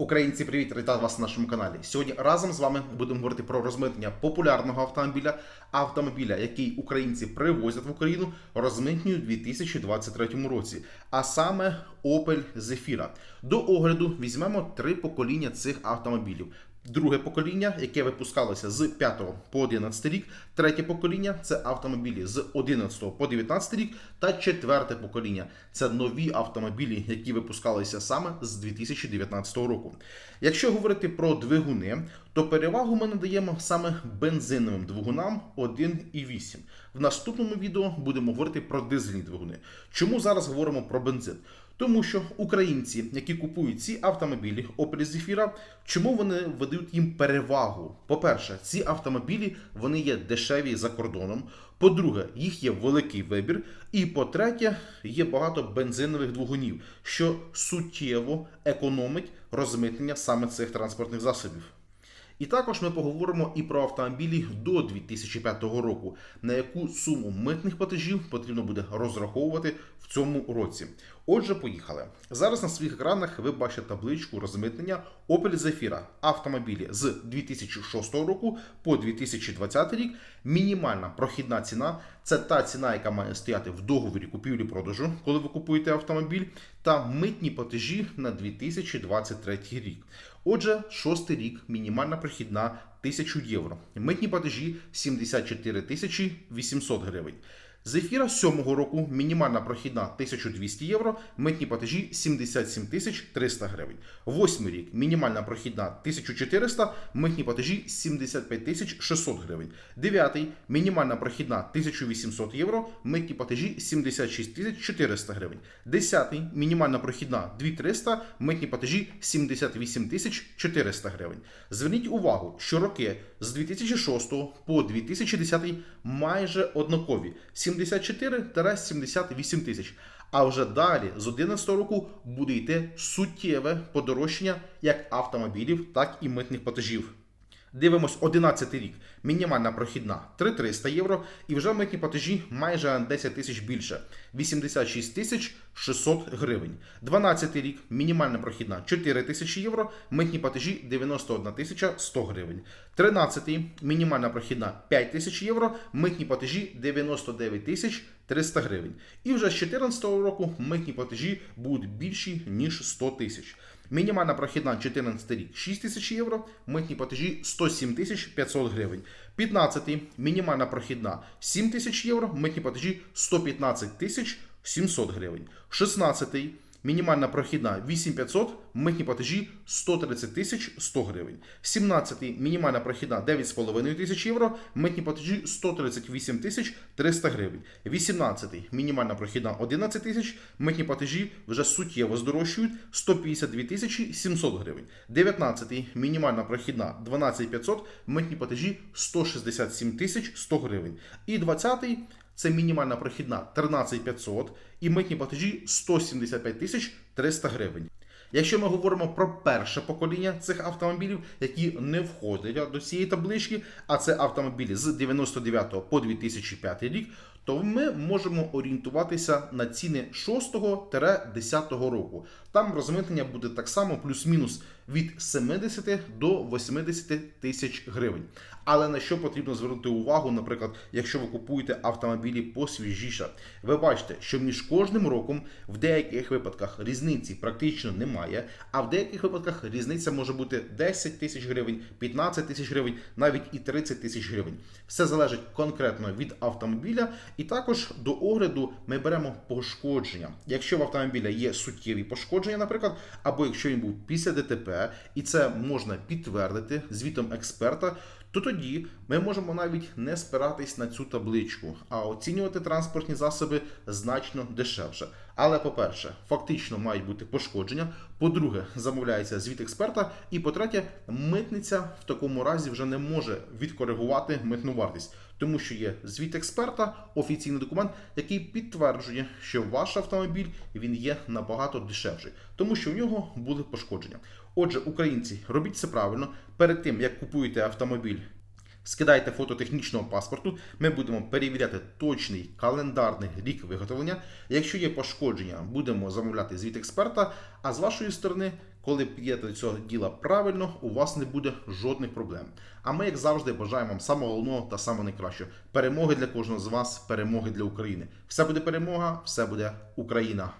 Українці, привіт! Вітаю вас на нашому каналі. Сьогодні разом з вами будемо говорити про розмитнення популярного автомобіля, автомобіля, який українці привозять в Україну, розмитнюють у 2023 році, а саме Opel Zafira. До огляду візьмемо три покоління цих автомобілів. Друге покоління, яке випускалося з 5 по 11 рік, третє покоління це автомобілі з 11 по 19 рік, та четверте покоління це нові автомобілі, які випускалися саме з 2019 року. Якщо говорити про двигуни, то перевагу ми надаємо саме бензиновим двигунам 1,8. В наступному відео будемо говорити про дизельні двигуни. Чому зараз говоримо про бензин? Тому що українці, які купують ці автомобілі Opel Zafira, чому вони видають їм перевагу? По-перше, ці автомобілі вони є дешеві за кордоном. По-друге, їх є великий вибір. І по-третє, є багато бензинових двигунів, що суттєво економить розмитнення саме цих транспортних засобів. І також ми поговоримо і про автомобілі до 2005 року, на яку суму митних платежів потрібно буде розраховувати в цьому році. Отже, поїхали. Зараз на своїх екранах ви бачите табличку розмитнення Opel Zafira автомобілі з 2006 року по 2020 рік. Мінімальна прохідна ціна це та ціна, яка має стояти в договорі купівлі-продажу, коли ви купуєте автомобіль, та митні платежі на 2023 рік. Отже, шостий рік, мінімальна прохідна 1000 євро. Митні платежі 74 тисячі 800 гривень. Зефіра 7 року мінімальна прохідна 1200 євро, митні платежі 77 тисяч 300 гривень. Восьмий рік мінімальна прохідна 1400, митні платежі 75 тисяч 600 гривень. Дев'ятий мінімальна прохідна 1800 євро, митні платежі 76 тисяч 400 гривень. Десятий мінімальна прохідна 2300, митні платежі 78 тисяч 400 гривень. Зверніть увагу, що роки з 2006 по 2010 майже однакові 74-78 тисяч. А вже далі з 2011 року буде йти суттєве подорожчання як автомобілів, так і митних платежів. Дивимось 11 рік. Мінімальна прохідна 3300 євро, і вже митні платежі майже 10 тисяч більше 86 тисяч 600 гривень. 12 рік. Мінімальна прохідна 4 тисячі євро, митні платежі 91 тисяча 100 гривень. 13 мінімальна прохідна 5 тисяч євро, митні платежі 99 тисяч 300 гривень. І вже з 2014 року митні платежі будуть більші ніж 100 тисяч. Мінімальна прохідна 14 рік 6 тисяч євро, митні платежі 107 тисяч 500 гривень. 15 мінімальна прохідна 7 тисяч євро, митні платежі 115 тисяч 700 гривень. 16 мінімальна прохідна 8500, митні платежі 130 тисяч 100 гривень. 17 мінімальна прохідна 9,5 тисяч євро, митні платежі 138 тисяч 300 гривень. 18 мінімальна прохідна 11 тисяч, митні платежі вже суттєво здорожчують 152 тисячі 700 гривень. 19 мінімальна прохідна 12500, митні платежі 167 тисяч 100 гривень. І 20 це мінімальна прохідна 13500 і митні платежі 175 тисяч 300 гривень. Якщо ми говоримо про перше покоління цих автомобілів, які не входять до цієї таблички, а це автомобілі з 99 по 2005 рік, то ми можемо орієнтуватися на ціни 6-10 року. Там розмитнення буде так само плюс-мінус від 70 до 80 тисяч гривень. Але на що потрібно звернути увагу, наприклад, якщо ви купуєте автомобілі посвіжіше, ви бачите, що між кожним роком в деяких випадках різниці практично немає, а в деяких випадках різниця може бути 10 тисяч гривень, 15 тисяч гривень, навіть і 30 тисяч гривень. Все залежить конкретно від автомобіля, і також до огляду ми беремо пошкодження. Якщо в автомобіля є суттєві пошкодження, наприклад, або якщо він був після ДТП, і це можна підтвердити звітом експерта, то тоді ми можемо навіть не спиратись на цю табличку, а оцінювати транспортні засоби значно дешевше. Але, по-перше, фактично мають бути пошкодження. По-друге, замовляється звіт експерта. І по-третє, митниця в такому разі вже не може відкоригувати митну вартість, тому що є звіт експерта, офіційний документ, який підтверджує, що ваш автомобіль він є набагато дешевший, тому що в нього були пошкодження. Отже, українці, робіть це правильно перед тим, як купуєте автомобіль. Скидайте фото технічного паспорту, ми будемо перевіряти точний календарний рік виготовлення. Якщо є пошкодження, будемо замовляти звіт експерта. А з вашої сторони Коли підійдете до цього діла правильно, у вас не буде жодних проблем. А ми, як завжди, бажаємо вам самого головного та самого найкращого. Перемоги для кожного з вас, перемоги для України. Все буде перемога, все буде Україна.